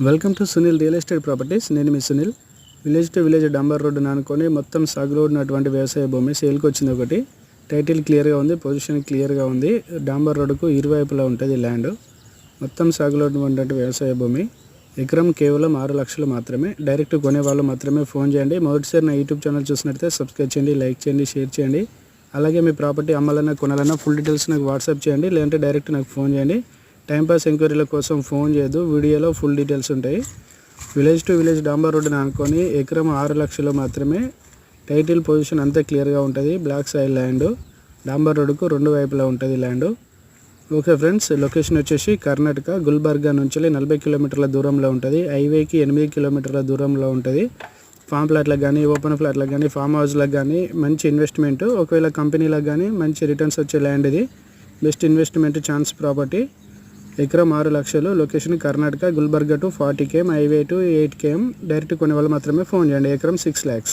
Welcome to Sunil real estate properties. నేను మీ Sunil. Village to village డంబర్ రోడ్డు అనుకొని మొత్తం సాగులో ఉన్నటువంటి వ్యవసాయ భూమి సేల్కి వచ్చింది ఒకటి. టైటిల్ క్లియర్గా ఉంది పొజిషన్ క్లియర్గా ఉంది. డాంబర్ రోడ్డుకు ఇరువైపులా ఉంటుంది ల్యాండ్. మొత్తం సాగులో ఉన్నటువంటి వ్యవసాయ భూమి. ఎకరం కేవలం ఆరు లక్షలు మాత్రమే. డైరెక్ట్ కొనేవాళ్ళు మాత్రమే ఫోన్ చేయండి. మొదటిసారి నా యూట్యూబ్ ఛానల్ చూసినట్లయితే సబ్స్క్రైబ్ చేయండి లైక్ చేయండి షేర్ చేయండి. అలాగే మీ ప్రాపర్టీ అమ్మాలన్నా కొనాలన్నా ఫుల్ డీటెయిల్స్ నాకు వాట్సాప్ చేయండి. లేదంటే డైరెక్ట్ నాకు ఫోన్ చేయండి. టైంపాస్ ఎంక్వైరీల కోసం ఫోన్ చేయదు వీడియోలో ఫుల్ డీటెయిల్స్ ఉంటాయి. విలేజ్ టు విలేజ్ డాంబర్ రోడ్డుని అనుకొని ఎకరం ఆరు లక్షలు మాత్రమే టైటిల్ పొజిషన్ అంతా క్లియర్గా ఉంటుంది. బ్లాక్ సాయిల్ ల్యాండ్ డాంబర్ రోడ్డుకు రెండు వైపులా ఉంటుంది ల్యాండ్ ఓకే ఫ్రెండ్స్ లొకేషన్ వచ్చేసి కర్ణాటక గుల్బర్గా నుంచి నలభై కిలోమీటర్ల దూరంలో ఉంటుంది. హైవేకి ఎనిమిది కిలోమీటర్ల దూరంలో ఉంటుంది. ఫామ్ ప్లాట్లకు కానీ ఓపెన్ ఫ్లాట్లకు కానీ ఫామ్ హౌస్లకు కానీ మంచి ఇన్వెస్ట్మెంట్ ఒకవేళ కంపెనీలకు కానీ మంచి రిటర్న్స్ వచ్చే ల్యాండ్ ఇది. బెస్ట్ ఇన్వెస్ట్మెంట్ ఛాన్స్ ప్రాపర్టీ ఎకరం ఆరు లక్షలు. Location Karnataka Gulbarga to forty KM highway to eight KM direct కొనేవాళ్ళు మాత్రమే ఫోన్ చేయండి. ఎకరం సిక్స్ ల్యాక్స్.